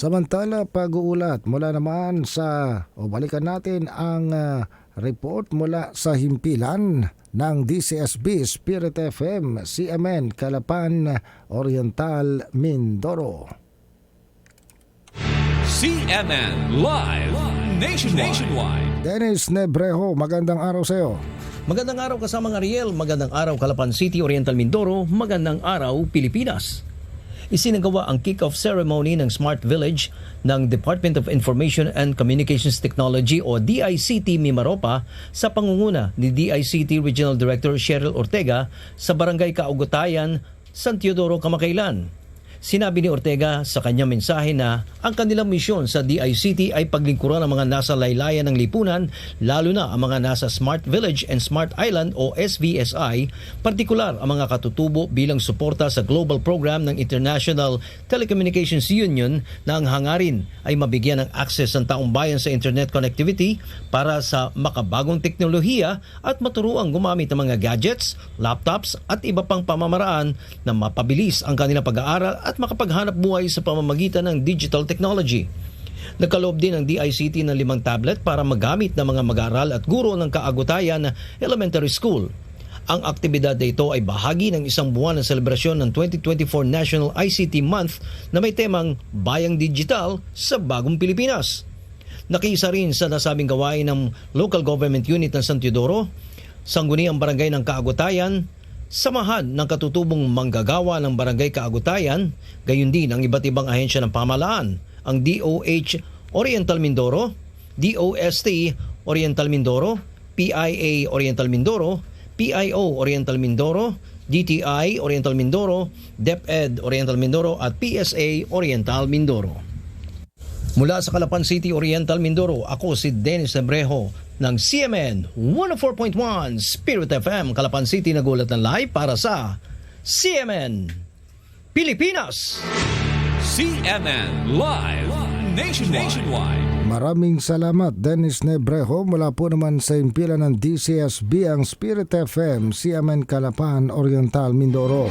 Samantala, pag-uulat mula naman sa, o balikan natin ang ah, report mula sa himpilan ng DCSB Spirit FM CMN Calapan Oriental Mindoro. CNN Live Nationwide. Nationwide. Dennis Nebrejo, magandang araw sa iyo. Magandang araw kasama Ariel, magandang araw Calapan City, Oriental Mindoro, magandang araw Pilipinas. Isinagawa ang kick-off ceremony ng Smart Village ng Department of Information and Communications Technology o DICT Mimaropa sa pangunguna ni DICT Regional Director Cheryl Ortega sa Barangay Kaugutayan, San Teodoro, Kamakailan. Sinabi ni Ortega sa kanyang mensahe na ang kanilang misyon sa DICT ay paglingkuran ang mga nasa laylayan ng lipunan, lalo na ang mga nasa Smart Village and Smart Island o SVSI, partikular ang mga katutubo bilang suporta sa global program ng International Telecommunications Union na ang hangarin ay mabigyan ng access ang taong bayan sa internet connectivity para sa makabagong teknolohiya at maturuang gumamit ng mga gadgets, laptops at iba pang pamamaraan na mapabilis ang kanilang pag-aaral at makapaghanap buhay sa pamamagitan ng digital technology. Nagkaloob din ng DICT ng limang tablet para magamit ng mga mag-aaral at guro ng kaagutayan elementary school. Ang aktibidad na ito ay bahagi ng isang buwan ng selebrasyon ng 2024 National ICT Month na may temang Bayang Digital sa Bagong Pilipinas. Nakiisa rin sa nasabing gawain ng Local Government Unit ng San Teodoro, Sangguniang Barangay ng Kaagutayan, Samahan ng katutubong manggagawa ng Barangay Kaagutayan, gayon din ang iba't ibang ahensya ng pamahalaan, ang DOH Oriental Mindoro, DOST Oriental Mindoro, PIA Oriental Mindoro, PIO Oriental Mindoro, DTI Oriental Mindoro, DepEd Oriental Mindoro at PSA Oriental Mindoro. Mula sa Calapan City, Oriental Mindoro, ako si Dennis Nebrejo ng CMN 104.1 Spirit FM, Calapan City, nagulat ng live para sa CMN Pilipinas. CNN Live Nationwide. Nationwide. Maraming salamat Dennis Nebrejo mula po naman sa himpilan ng DCSB ang Spirit FM CMN Calapan Oriental Mindoro.